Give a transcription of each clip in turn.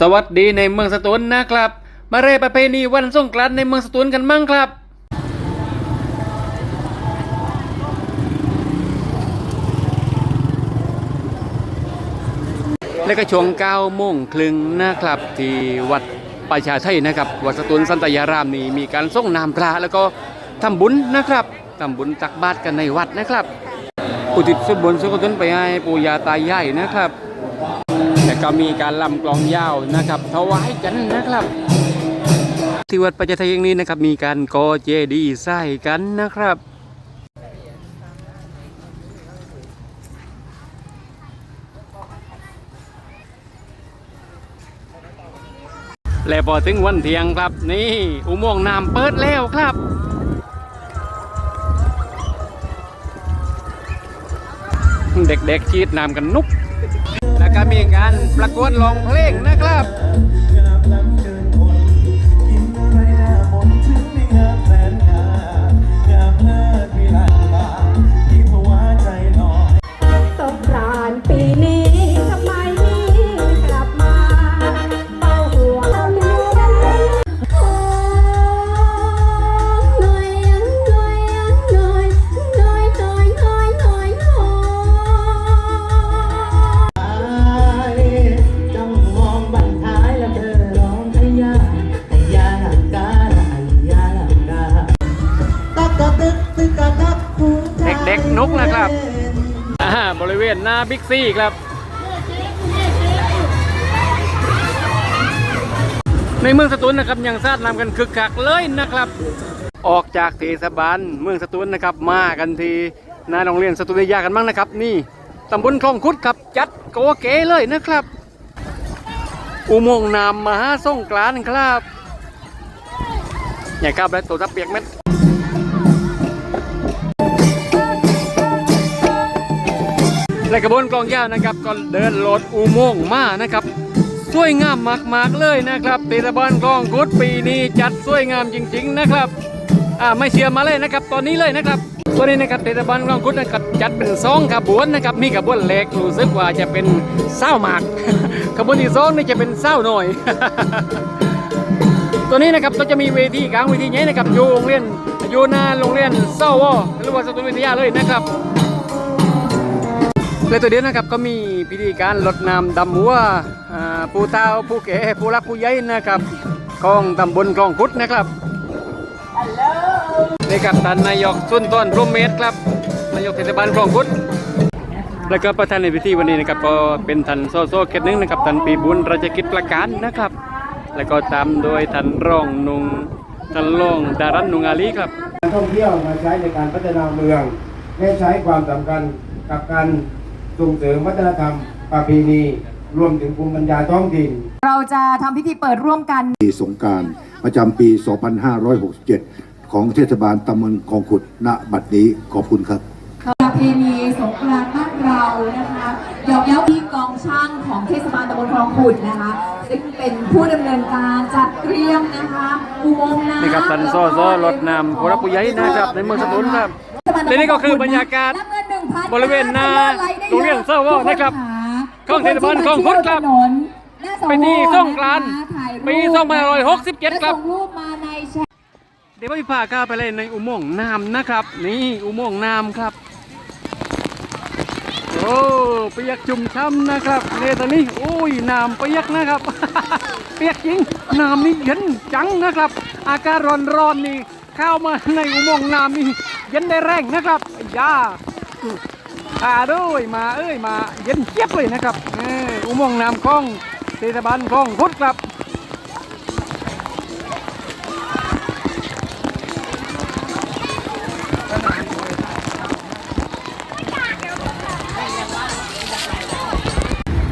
สวัสดีในเมืองสตูลนะครับ มาเร่ประเพณีวันสงกรานต์ในเมืองสตูลกันมั่งครับและก็ช่วง9โมงครึ่งนะครับ ที่วัดประชาไทยนะครับ วัดสตูลสันตยารามนี่มีการส่งน้ำพระแล้วก็ทำบุญนะครับทำบุญตักบาตรกันในวัดนะครับอุทิศส่วนบุญส่วนกุศลไปให้ปู่ย่าตายายนะครับ ก็มีการลำกลองยาวนะครับถวายกันนะครับที่วัดปัจจทยแห่งนี้นะครับ มีการก่อเจดีย์ใส่กันนะครับและพอถึงวันเที่ยงครับ นี่อุโมงค์น้ำเปิดแล้วครับเด็กๆชีดน้ำกันนุก จะมีการประกวดร้องเพลงนะครับ กๆนุกนะครับอ่าบริเวณหน้าบิ๊กซีครับ ในเมืองสตูลนะครับยังซาดนำกันคึกคักเลยนะครับ ออกจากเทศบาลเมืองสตูลนะครับมากันทีหน้าโรงเรียนสตูลวิยากันบ้างนะครับ นี่ตำบลคลองคุดครับจัดโกเก๋เลยนะครับ อุโมงค์น้ำมหาส่งกรานครับอย่าครับและตัวทับเปียกเม็ด และกระบวนกลองยาวนะครับก็เดินโหลดอุโมงค์มานะครับสวยงามมากๆเลยนะครับเทศบาลกลองกุดปีนี้จัดสวยงามจริง ๆนะครับอ่าไม่เชื่อมาเลยนะครับ ตอนนี้เลยนะครับตัวนี้นะครับเทศบาลกลองกุดนะครับจัดเป็นสองขบวนนะครับมีขบวนเล็กรู้สึกว่าจะเป็นเศร้าหมากขบวนที่สองนี่จะเป็นเศร้าหน่อย ตัวนี้นะครับก็จะมีเวทีกลางเวทีใหญ่นะครับอยู่โรงเรียนอยู่หน้าโรงเรียนเศร้าวอหรือว่าสตูลวิทยาเลยนะครับ และตัวเดียวนะครับก็มีพิธีการลดน้ำดำหัวอ่าผู้เฒ่าผู้แก่ผู้รักผู้ใหญ่นะครับของตำบลคลองคุดนะครับนี่ครับท่านนายกสุนทรพรหมเมธครับนายกเทศบาลคลองคุดแล้วก็ประธานในพิธีวันนี้นะครับก็เป็นท่านโซโซเขตหนึ่งนะครับท่านปีบุญราชกิจประการนะครับ แล้วก็ตามโดยท่านรองนุงท่านรองดารันนุงอาลีครับการท่องเที่ยวมาใช้ในการพัฒนาเมืองและใช้ความสำคัญกับการ ส่งเสริมวัฒนธรรม ประเพณี รวมถึงภูมิปัญญาท้องถิ่น เราจะทำพิธีเปิดร่วมกัน ปีสงกรารประจำปี 2567 ของเทศบาลตำบลคลองขุด ณ บัดนี้ขอบคุณครับ ประเพณีสงกรานต์บ้านเรานะคะยอกเย้าที่กองช่างของเทศบาลตำบลคลองขุดนะคะ ซึ่งเป็นผู้ดำเนินการจัดเตรียมนะคะอุโมงค์น้ำนี่ครับท่านโซ่โซ่รถนำผู้รับผู้ใหญ่นะครับในเมืองสตูลครับและนี่ก็คือบรรยากาศ บริเวณหน้าโรงเรียนเซอร์วอร์นะครับของเทศบาลคลองขุดครับเป็นที่สงกรานต์ปี2567 ครับและส่งรูปมาในแชทเดี๋ยวพี่พาก้าวไปเลยในอุโมงค์น้ำนะครับ นี่อุโมงค์น้ำครับโอ้เปียกจุ่มช้ำนะครับเนี่ยตอนนี้โอ้ยน้ำเปียกนะครับ เปียกจริงน้ำนี่เย็นจังนะครับ อากาศร้อนๆนี่เข้ามาในอุโมงค์น้ำนี่เย็นได้แรงนะครับอย่า อาด้วยมาเอ้ยมาเย็นเจี๊ยบเลยนะครับอุโมงค์น้ำคลองเทศบาลคลองพุทธครับ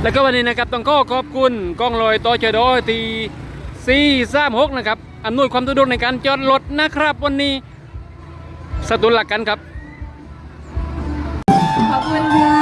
แล้วก็วันนี้นะครับต้องขอขอบคุณกองลอยตอชดอทีสี่สามหกนะครับอำนวยความสะดวกในการจอดรถนะครับ วันนี้สตูลหลักกันครับ ขอบคุณค่ะ